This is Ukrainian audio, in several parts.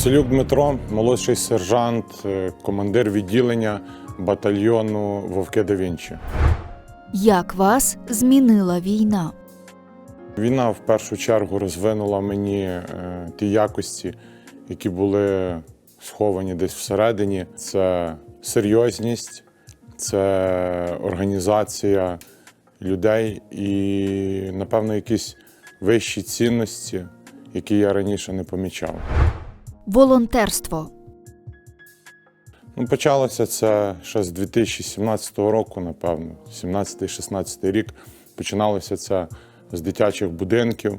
Гуцелюк Дмитро, молодший сержант, е, командир відділення батальйону Вовки да Вінчі. Як вас змінила війна? Війна в першу чергу розвинула мені е, ті якості, які були сховані десь всередині. Це серйозність, це організація людей і, напевно, якісь вищі цінності, які я раніше не помічав. Волонтерство. Ну, почалося це ще з 2017 року, напевно, 17-16 рік. Починалося це з дитячих будинків,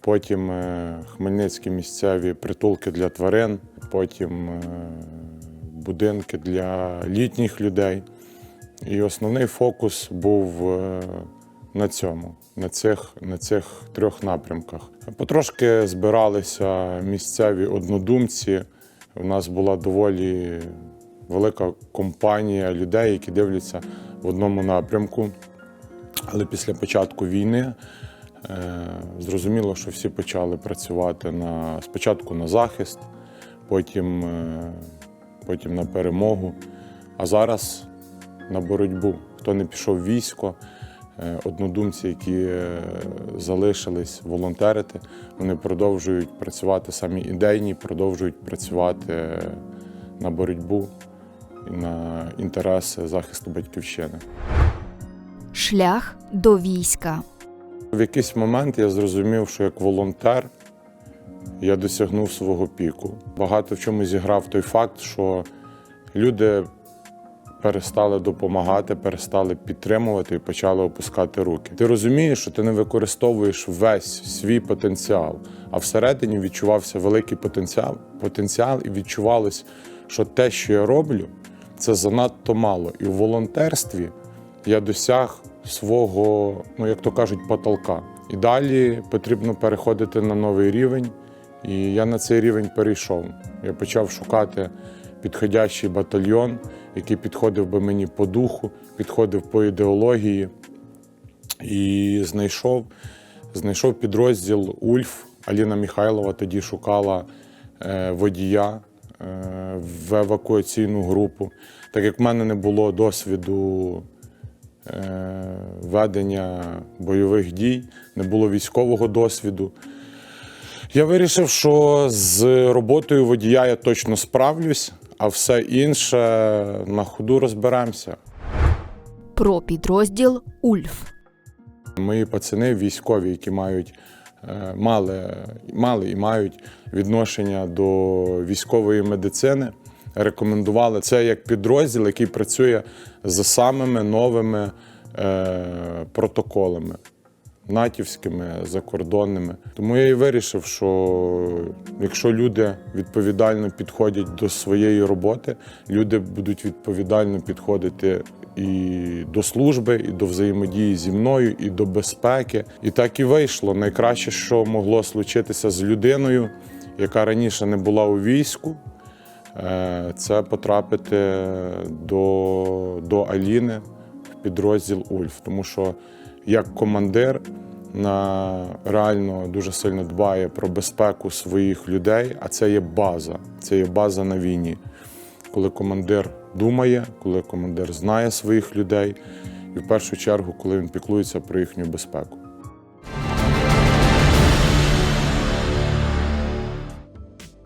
потім е, хмельницькі місцеві притулки для тварин, потім е, будинки для літніх людей. І основний фокус був е, на цьому, на цих, на цих трьох напрямках. Потрошки збиралися місцеві однодумці. У нас була доволі велика компанія людей, які дивляться в одному напрямку. Але після початку війни е, зрозуміло, що всі почали працювати на, спочатку на захист, потім, е, потім на перемогу, а зараз на боротьбу. Хто не пішов в військо, однодумці, які е, залишились волонтерити, вони продовжують працювати самі ідейні, продовжують працювати на боротьбу і на інтереси захисту батьківщини. Шлях до війська. В якийсь момент я зрозумів, що як волонтер я досягнув свого піку. Багато в чому зіграв той факт, що люди перестали допомагати, перестали підтримувати і почали опускати руки. Ти розумієш, що ти не використовуєш весь свій потенціал, а всередині відчувався великий потенціал, потенціал і відчувалось, що те, що я роблю, це занадто мало. І в волонтерстві я досяг свого, ну як то кажуть, потолка. І далі потрібно переходити на новий рівень. І я на цей рівень перейшов. Я почав шукати підходящий батальйон, який підходив би мені по духу, підходив по ідеології. І знайшов, знайшов підрозділ Ульф. Аліна Михайлова тоді шукала е, водія е, в евакуаційну групу. Так як в мене не було досвіду е, ведення бойових дій, не було військового досвіду. Я вирішив, що з роботою водія я точно справлюсь, а все інше на ходу розберемося. Про підрозділ Ульф. Мої пацани військові, які мають е, мали, мали і мають відношення до військової медицини, рекомендували це як підрозділ, який працює за самими новими е, протоколами. Натівськими, закордонними. Тому я і вирішив, що якщо люди відповідально підходять до своєї роботи, люди будуть відповідально підходити і до служби, і до взаємодії зі мною, і до безпеки. І так і вийшло. Найкраще, що могло случитися з людиною, яка раніше не була у війську, е, це потрапити до, до Аліни в підрозділ Ульф. Тому що як командир на реально дуже сильно дбає про безпеку своїх людей, а це є база. Це є база на війні. Коли командир думає, коли командир знає своїх людей, і в першу чергу, коли він піклується про їхню безпеку.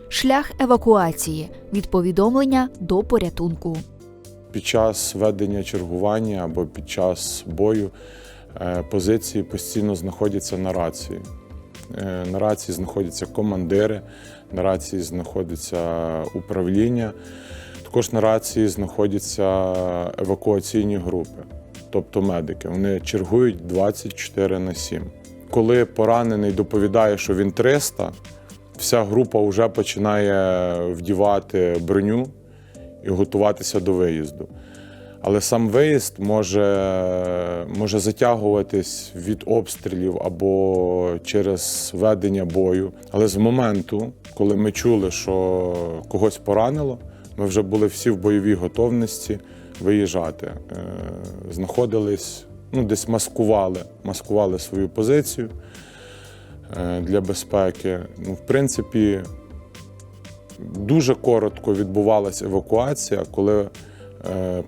Шлях евакуації від повідомлення до порятунку. Під час ведення чергування або під час бою позиції постійно знаходяться на рації. Е, На рації знаходяться командири, на рації знаходиться управління. Також на рації знаходяться евакуаційні групи, тобто медики. Вони чергують 24 на 7. Коли поранений доповідає, що він 300, вся група вже починає вдівати броню і готуватися до виїзду. Але сам виїзд може, може затягуватись від обстрілів або через ведення бою. Але з моменту, коли ми чули, що когось поранило, ми вже були всі в бойовій готовності виїжджати. Е, Знаходились, ну, десь маскували, маскували свою позицію е, для безпеки. Ну, в принципі, Дуже коротко відбувалася евакуація, коли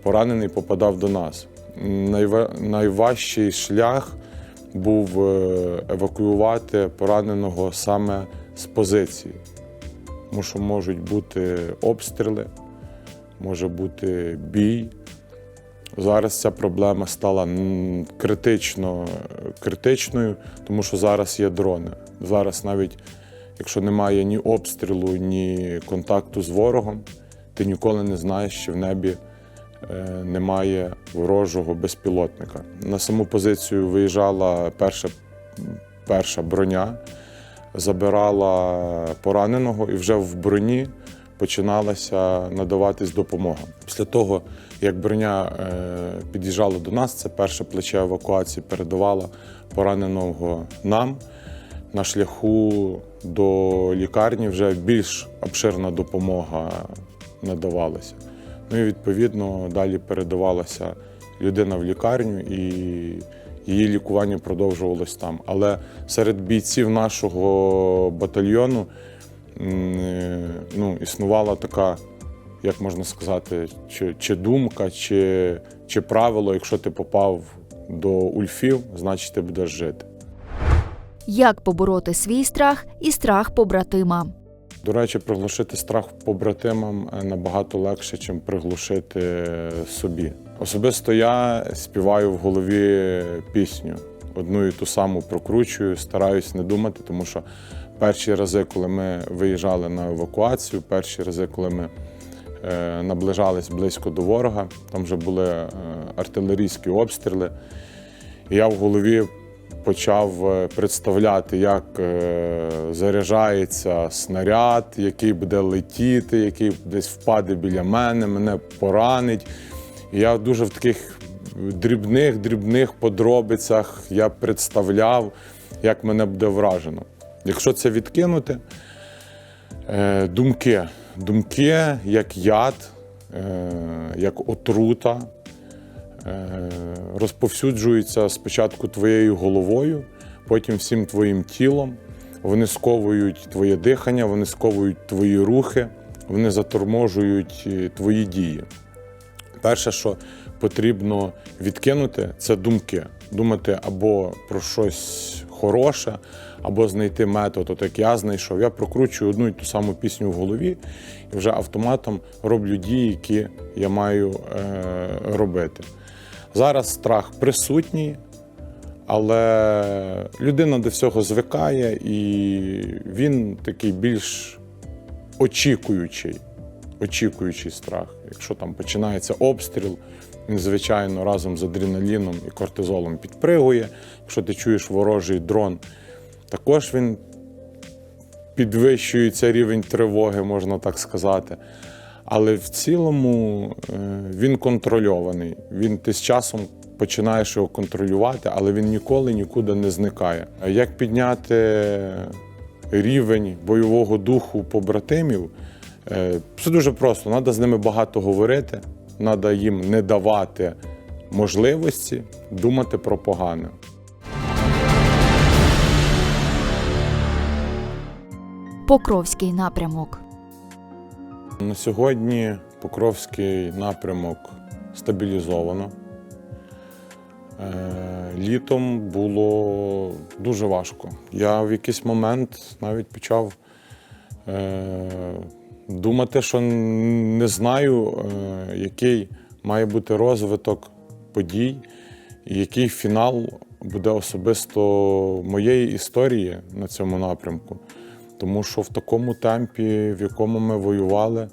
поранений попадав до нас. Найважчий шлях був е, евакуювати пораненого саме з позиції, тому що можуть бути обстріли, може бути бій. Зараз ця проблема стала критично, критичною, тому що зараз є дрони. Зараз навіть якщо немає ні обстрілу, ні контакту з ворогом, ти ніколи не знаєш, що в небі е, немає ворожого безпілотника. На саму позицію виїжджала перша, перша броня, забирала пораненого, і вже в броні починалася надаватись допомога. Після того, як броня е, під'їжджала до нас, це перше плече евакуації передавала пораненого нам. На шляху до лікарні вже більш обширна допомога надавалася. Ну і відповідно далі передавалася людина в лікарню і її лікування продовжувалось там. Але серед бійців нашого батальйону е, ну, існувала така, як можна сказати, чи, чи думка, чи, чи правило, якщо ти попав до ульфів, значить ти будеш жити. Як побороти свій страх і страх побратима? До речі, приглушити страх побратимам е, набагато легше, ніж приглушити собі. Особисто я співаю в голові пісню. Одну і ту саму прокручую, стараюсь не думати, тому що перші рази, коли ми виїжджали на евакуацію, перші рази, коли ми е, наближались близько до ворога, там вже були е, артилерійські обстріли. І я в голові почав е, представляти, як е, заряджається снаряд, який буде летіти, який десь впаде біля мене, мене поранить. Я дуже в таких дрібних, дрібних подробицях я представляв, як мене буде вражено. Якщо це відкинути, е, думки. Думки як яд, як отрута розповсюджуються спочатку твоєю головою, потім всім твоїм тілом. Вони сковують твоє дихання, вони сковують твої рухи, вони заторможують е, твої дії. Перше, що потрібно відкинути, це думки. Думати або про щось хороше, або знайти метод, от як я знайшов. Я прокручую одну і ту саму пісню в голові і вже автоматом роблю дії, які я маю е, робити. Зараз страх присутній, але людина до всього звикає, і він такий більш очікуючий, очікуючий страх. Якщо там починається обстріл, він, звичайно, разом з адреналіном і кортизолом підпригує. Якщо ти чуєш ворожий дрон, також він підвищується рівень тривоги, можна так сказати. Але в цілому е, він контрольований. Він ти з часом починаєш його контролювати, але він ніколи нікуди не зникає. Як підняти рівень бойового духу побратимів? Е, Все дуже просто. Треба з ними багато говорити, треба їм не давати можливості думати про погане. Покровський напрямок. На сьогодні Покровський напрямок стабілізовано. Е, Літом було дуже важко. Я в якийсь момент навіть почав е, думати, що не знаю, е, який має бути розвиток подій, і який фінал буде особисто моєї історії на цьому напрямку. Тому що в такому темпі, в якому ми воювали,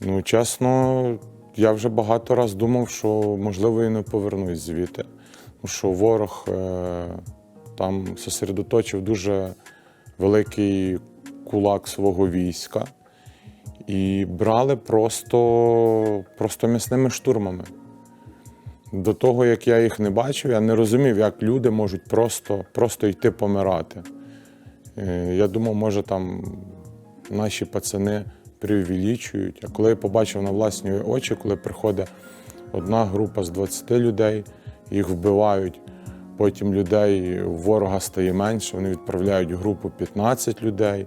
ну чесно, я вже багато разів думав, що можливо і не повернусь звідти. Тому що ворог е, там сосередоточив дуже великий кулак свого війська і брали просто, просто м'ясними штурмами. До того, як я їх не бачив, я не розумів, як люди можуть просто, просто йти помирати. Е, Я думав, може там наші пацани преувеличують. А коли я побачив на власні очі, коли приходить одна група з 20 людей, їх вбивають, потім людей ворога стає менше, вони відправляють групу 15 людей.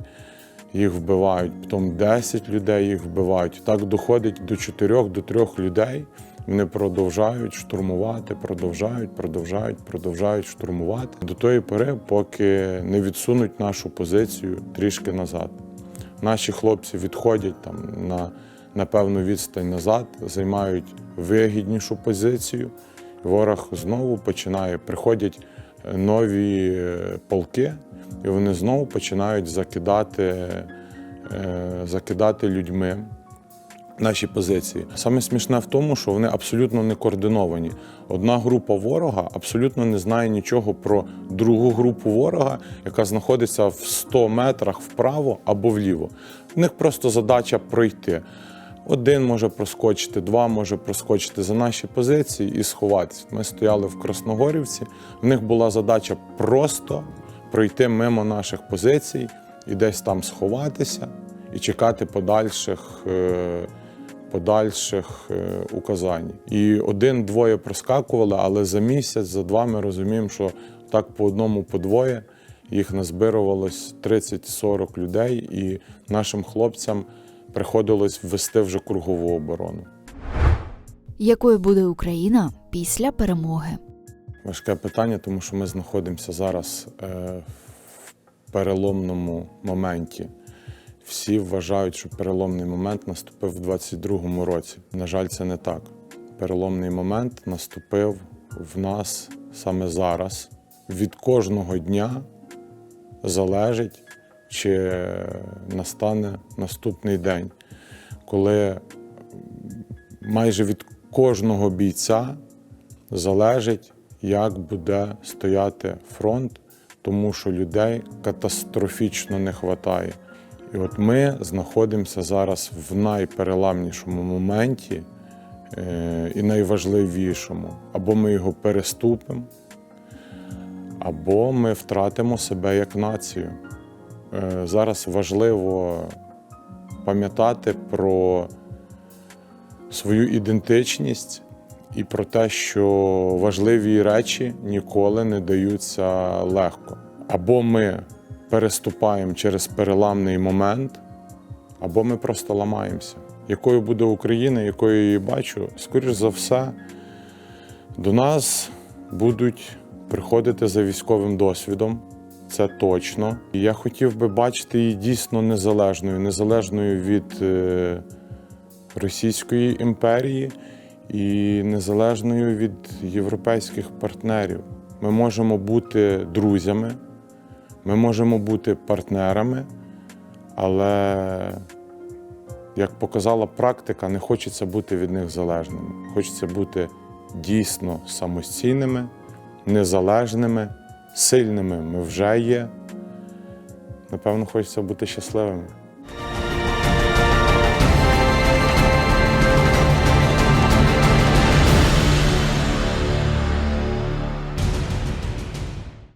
їх вбивають, потім 10 людей їх вбивають. Так доходить до 4 до 3 людей. Вони продовжають штурмувати, продовжають, продовжають, продовжають штурмувати до тої пори, поки не відсунуть нашу позицію трішки назад. Наші хлопці відходять там на, на певну відстань назад, займають вигіднішу позицію. Ворог знову починає, приходять е, нові е, полки, і вони знову починають закидати, е, закидати людьми наші позиції. Саме смішне в тому, що вони абсолютно не координовані. Одна група ворога абсолютно не знає нічого про другу групу ворога, яка знаходиться в 100 метрах вправо або вліво. В них просто задача пройти. Один може проскочити, два може проскочити за наші позиції і сховатися. Ми стояли в Красногорівці. В них була задача просто пройти мимо наших позицій і десь там сховатися і чекати подальших. е, подальших е, указань. І один-двоє проскакували, але за місяць, за два ми розуміємо, що так по одному, по двоє їх назбирувалось 30-40 людей, і нашим хлопцям приходилось ввести вже кругову оборону. Якою буде Україна після перемоги? Важке питання, тому що ми знаходимося зараз е, в переломному моменті. Всі вважають, що переломний момент наступив в 22-му році. На жаль, це не так. Переломний момент наступив в нас саме зараз. Від кожного дня залежить, чи настане наступний день, коли майже від кожного бійця залежить, як буде стояти фронт, тому що людей катастрофічно не вистачає. І от ми знаходимося зараз в найпереламнішому моменті е, і найважливішому. Або ми його переступимо, або ми втратимо себе як націю. Е, Зараз важливо пам'ятати про свою ідентичність і про те, що важливі речі ніколи не даються легко. Або ми переступаємо через переламний момент, або ми просто ламаємося. Якою буде Україна, якою я її бачу, скоріш за все, до нас будуть приходити за військовим досвідом. Це точно. І я хотів би бачити її дійсно незалежною, незалежною від е, Російської імперії і незалежною від європейських партнерів. Ми можемо бути друзями, ми можемо бути партнерами, але, як показала практика, не хочеться бути від них залежними. Хочеться бути дійсно самостійними, незалежними, сильними ми вже є. Напевно, хочеться бути щасливими.